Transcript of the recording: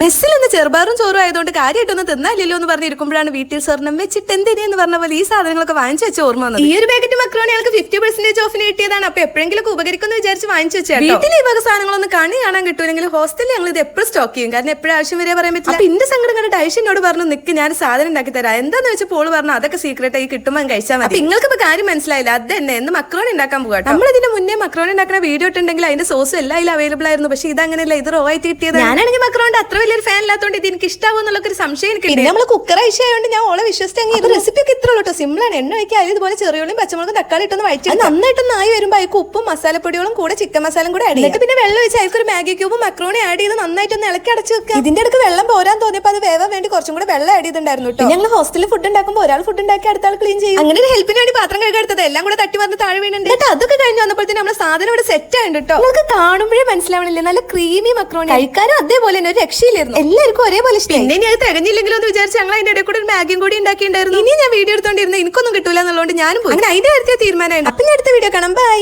മെസ്സിൽ ഇന്ന് ചെറുപാറും ചോറും ആയതുകൊണ്ട് കാര്യമായിട്ടൊന്നും തിന്നാലില്ലോ എന്ന് പറഞ്ഞിരിക്കുമ്പോഴാണ് വീട്ടിൽ സ്വർണം വെച്ചിട്ട് എന്തിനെന്ന് പറഞ്ഞ പോലെ ഈ സാധനങ്ങളൊക്കെ വാങ്ങിച്ചു വെച്ച ഓർമ്മ വന്നത്. ഈ ഒരു പാക്കറ്റ് മക്രോണി ഞങ്ങൾക്ക് ഫിഫ്റ്റി പെർസെന്റേജ് ഓഫിന് കിട്ടിയതാണ്. അപ്പൊ എപ്പോഴെങ്കിലും ഉപകരിക്കുന്ന വിചാരിച്ച് വാങ്ങിച്ചു വെച്ചാൽ വീട്ടിൽ ഈ വക സാധനങ്ങളൊന്നും കണി കാണാൻ കിട്ടൂലെങ്കിൽ ഹോസ്റ്റലിൽ ഞങ്ങൾ ഇത് എപ്പോഴും സ്റ്റോക്ക് ചെയ്യും. കാരണം എപ്പോഴും ആവശ്യം വരെ പറയാൻ പറ്റില്ല. അപ്പൊ ഇന്റെ സങ്കടം കണ്ടിട്ട് ഐഷനോട് പറഞ്ഞു നിക്ക് ഞാൻ സാധനം ഉണ്ടാക്കി തരാം. എന്താന്ന് വെച്ചാൽ പോൾ പറഞ്ഞു അതൊക്കെ സീക്രട്ട് ആയി കിട്ടുമ്പോൾ കഴിച്ചാൽ മതി. നിങ്ങൾക്ക് ഇപ്പൊ കാര്യം മനസ്സിലായില്ല. അത് തന്നെ. എന്ന് മക്രോണി ഉണ്ടാക്കാൻ പോകാം നമ്മൾ ഇതിന് മുന്നേ മക്രോണി ഉണ്ടാക്കുന്ന വീഡിയോ ഇട്ടുണ്ടെങ്കിൽ അതിന്റെ സോസ് എല്ലാം അതിൽ അവൈലബിൾ ആയിരുന്നു. പക്ഷേ ഇത് അങ്ങനെയല്ല ഇത് റോ ആയിട്ട് കിട്ടിയത് ഞാനാണെങ്കിൽ മക്രോണിന്റെ അത്ര വലിയൊരു ഫാൻ ഇല്ലാത്തതുകൊണ്ട് ഇത് എനിക്ക് ഇഷ്ടാവും എന്നുള്ള ഒരു സംശയം എനിക്ക് പിന്നെ നമ്മൾ കുക്കർ ആയതുകൊണ്ട് ഞാൻ ഓളെ വിശ്വസിച്ചെങ്കിൽ ഇത് റെസിപ്പി ഒക്കെ ഇത്ര ഉള്ളൂ സിമ്പിൾ ആണ് എണ്ണ ഒഴിക്കുക അതിൽ ഇതുപോലെ ചെറിയുള്ളിയും പച്ചമുളകും തക്കാളി ഇട്ടൊന്ന് വഴിച്ചു നന്നായിട്ടൊന്ന് ആയി വരുമ്പോൾ അതിക്ക് ഉപ്പും മസാലപ്പൊടികളും കൂടെ ചിക്കൻ മസാലയും കൂടെ ആഡ് ചെയ്യും. പിന്നെ വെള്ളം അതിലേക്ക് ഒരു മാഗി ക്യൂബും മക്രോണി ആഡ് ചെയ്ത് നന്നായിട്ടൊന്ന് ഇളക്കി അടച്ചു വെക്കുക ഇതിന്റെ അടുക്ക് വെള്ളം പോരാൻ തോന്നിയപ്പോൾ അത് വേവാൻ വേണ്ടി കുറച്ചും കൂടെ വെള്ളം ആഡ് ചെയ്തിട്ടുണ്ടായിരുന്നു കേട്ടോ ഞങ്ങൾ ഹോസ്റ്റലിൽ ഫുഡ് ഉണ്ടാക്കുമ്പോൾ ഒരാൾ ഫുഡ് ഉണ്ടാക്കി അടുത്ത ആൾ ക്ലീൻ ചെയ്യും. അങ്ങനെ ഒരു ഹെൽപ്പിന് വേണ്ടി പാത്രം കഴുകാൻ എടുത്തത്. എല്ലാം കൂടെ തട്ടി വന്ന് താഴെ വീണുണ്ട്. അതൊക്കെ കഴിഞ്ഞ് വന്നപ്പോഴത്തേനും നമ്മുടെ സാധനം ഇവിടെ സെറ്റ് ആയിട്ട് കേട്ടോ നിങ്ങൾക്ക് കാണുമ്പോഴേ മനസ്സിലാവണില്ലേ? നല്ല ക്രീമി മക്രോണി കഴിക്കാനും അതേപോലെ തന്നെ ഒരു രക്ഷയില്ലായിരുന്നു. എല്ലാവർക്കും ഒരേപോലെ ഇഷ്ടം പിന്നെ ഞാൻ തികഞ്ഞില്ലെങ്കിലും എന്ന് വിചാരിച്ച് ഞങ്ങൾ അതിന്റെ ഇടയിൽ കൂടെ ഒരു മാഗിയും കൂടി ഉണ്ടാക്കിയിട്ടുണ്ടായിരുന്നു. ഇനി ഞാൻ വീഡിയോ എടുത്തോണ്ടിരുന്നു. എനിക്കൊന്നും കിട്ടൂല എന്നുള്ളതുകൊണ്ട് ഞാനും പോയി. അങ്ങനെ അതിന്റെ കാര്യത്തിൽ തീരുമാനമായിരുന്നു അപ്പൊ ഞാൻ അടുത്ത വീഡിയോ കാണാം. ബൈ